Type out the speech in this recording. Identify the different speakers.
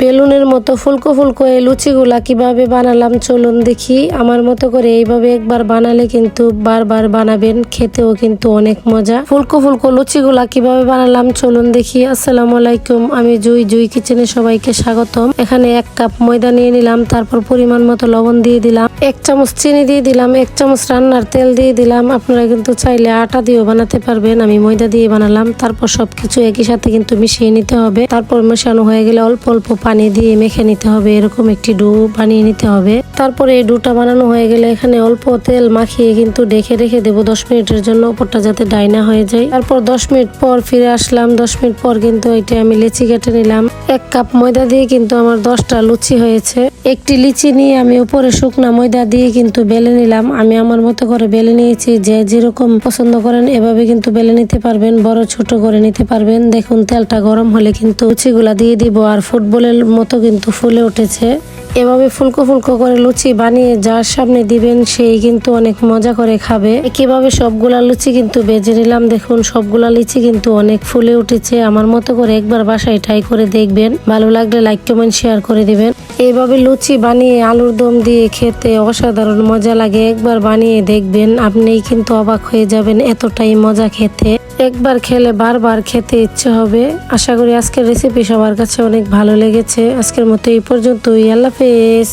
Speaker 1: বেলুনের মতো ফুলকো ফুলকো এই লুচিগুলা কীভাবে বানালাম চলুন দেখি। আমার মতো করে এইভাবে একবার বানালে কিন্তু বারবার বানাবেন, খেতেও কিন্তু অনেক মজা। ফুলকো ফুলকো লুচিগুলা কীভাবে বানালাম চলুন দেখি। আসসালামু আলাইকুম, আমি জুই জুই কিচেনে সবাইকে স্বাগতম। এখানে এক কাপ ময়দা নিয়ে নিলাম, তারপর পরিমাণ মতো লবণ দিয়ে দিলাম। এক চামচ চিনি দিয়ে দিলাম, এক চামচ রান্নার তেল দিয়ে দিলাম। আপনারা কিন্তু চাইলে আটা দিয়েও বানাতে পারবেন, আমি ময়দা দিয়ে বানালাম। তারপর সবকিছু একই সাথে কিন্তু মিশিয়ে নিতে হবে। তারপর মেশানো হয়ে গেলে অল্প অল্প পানি দিয়ে মেখে নিতে হবে, এরকম একটি ডু বানিয়ে নিতে হবে। তারপরে এই ডুটা বানানো হয়ে গেলে এখানে অল্প তেল মাখিয়ে কিন্তু ডেকে রেখে দেবো দশ মিনিটের জন্য, ওপরটা যাতে ডাইনা হয়ে যায়। তারপর দশ মিনিট পর ফিরে আসলাম, দশ মিনিট পর কিন্তু এটা আমি লেচি কেটে নিলাম। এক কাপ ময়দা দিয়ে কিন্তু আমার দশটা লুচি হয়েছে। একটি লিচি নিয়ে আমি উপরে শুকনা ময়দা দিয়ে কিন্তু বেলে নিলাম। আমি আমার মতো করে বেলে নিয়েছি, যে যেরকম পছন্দ করেন এভাবে কিন্তু বেলে নিতে পারবেন, বড় ছোট করে নিতে পারবেন। দেখুন, তেলটা গরম হলে কিন্তু লুচিগুলা দিয়ে দিব। আর ফুটবলের মতো কিন্তু ফুলে উঠেছে। এভাবে ফুলকো ফুলকো করে লুচি বানিয়ে যার সামনে দিবেন, সেই কিন্তু অনেক মজা করে খাবে। কীভাবে সবগুলা লুচি কিন্তু বেজে নিলাম। দেখুন, সবগুলা লিচি কিন্তু অনেক ফুলে উঠেছে। আমার মতো করে একবার বাসায় ট্রাই করে দেখবেন। ভালো লাগলে লাইক, কমেন্ট, শেয়ার করে দিবেন। এইভাবে লুচি বানিয়ে আলুর দম দিয়ে খেতে অসাধারণ মজা লাগে। একবার বানিয়ে দেখবেন আপনি কিন্তু অবাক হয়ে যাবেন এতটাই মজা খেতে। একবার খেলে বারবার খেতে ইচ্ছে হবে। আশা করি আজকের রেসিপি সবার কাছে অনেক ভালো লেগেছে। আজকের মতো এই পর্যন্তই। আল্লাহ হাফেজ।